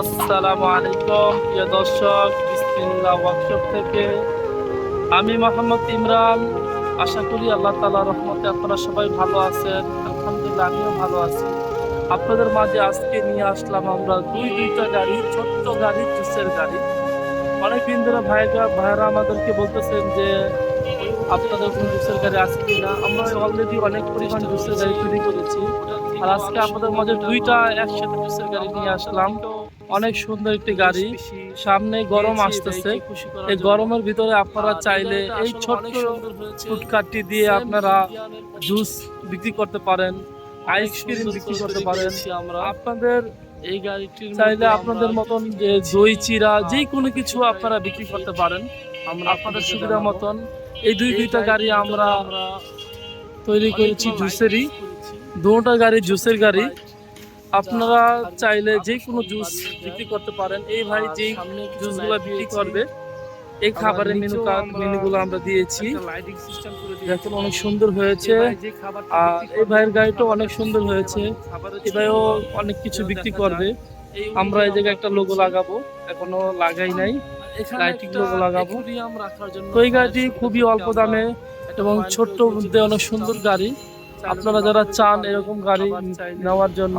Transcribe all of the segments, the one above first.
আসসালামু আলাইকুম, প্রিয় দর্শক ওয়ার্কশপ থেকে। আমি মোহাম্মদ ইমরান। আশা করি আল্লাহ তালা রহমতে আপনারা সবাই ভালো আছেন। আলহামদুলিল্লাহ, আমিও ভালো আছি। আপনাদের মাঝে আজকে নিয়ে আসলাম আমরা দুই, দুইটা গাড়ি, ছোট্ট গাড়ি, জুসের গাড়ি। অনেক দিন ধরে ভাইরা ভাইরা আমাদেরকে বলতেছেন যে, আপনাদের কোনো জুসের গাড়ি আছে কিনা? আমরা অলরেডি অনেক পরিমাণ জুসের গাড়ি তৈরি করেছি। আর আজকে আপনাদের মাঝে দুইটা একসাথে জুসের গাড়ি নিয়ে আসলাম। অনেক সুন্দর একটি গাড়ি। সামনে গরম আসতেছে। এই গরমের ভিতরে আপনারা চাইলে এই ছোট্ট ফুটকাটটি দিয়ে আপনারা জুস বিক্রি করতে পারেন আইসক্রিম বিক্রি করতে পারেন। আমরা। আপনাদের এই গাড়িটির চাইলে আপনাদের মতন যে দই চিরা যে কোনো কিছু আপনারা বিক্রি করতে পারেন। আমরা আপনাদের সুবিধা মতন এই দুই দুইটা গাড়ি আমরা তৈরি করেছি জুসেরই। দুটা গাড়ি জুসের গাড়ি। আপনারা চাইলে যে কোনো জুস বিক্রি করতে পারেন। এই ভাই যেই জুসগুলো বিক্রি করবে এই খাবারের মেনু কার্ড মেনুগুলো আমরা দিয়েছি। দেখুন অনেক সুন্দর হয়েছে। আর এই ভাইয়ের গাড়িটা অনেক সুন্দর হয়েছে। এই ভাইও অনেক কিছু বিক্রি করবে। আমরা এই জায়গায় একটা লোগো লাগাবো এখনও লাগাই নাই। লাইটিং লোগো লাগাবো। তো এই গাড়িটি খুবই অল্প দামে এবং ছোট্ট মধ্যে অনেক সুন্দর গাড়ি। আপনারা যারা চান এরকম গাড়ি নেওয়ার জন্য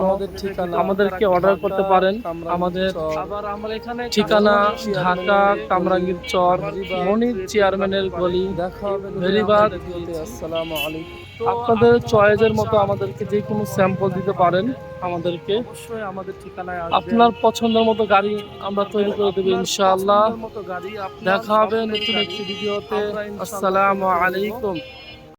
আমাদেরকে অর্ডার করতে পারেন। আমাদের ঠিকানা ঢাকা কামরাঙ্গীর চর। মনির চেয়ারম্যানের গলি। ভেরিবাদ আসসালামু আলাইকুম। আপনাদের চয়েসের মতো আমাদেরকে যে কোনো স্যাম্পল দিতে পারেন আমাদেরকে। অবশ্যই আমাদের ঠিকানায় আপনার পছন্দের মতো গাড়ি আমরা তৈরি করে দেবো ইনশাআল্লাহ। দেখা হবে নতুন একটি ভিডিওতে। আসসালামু আলাইকুম।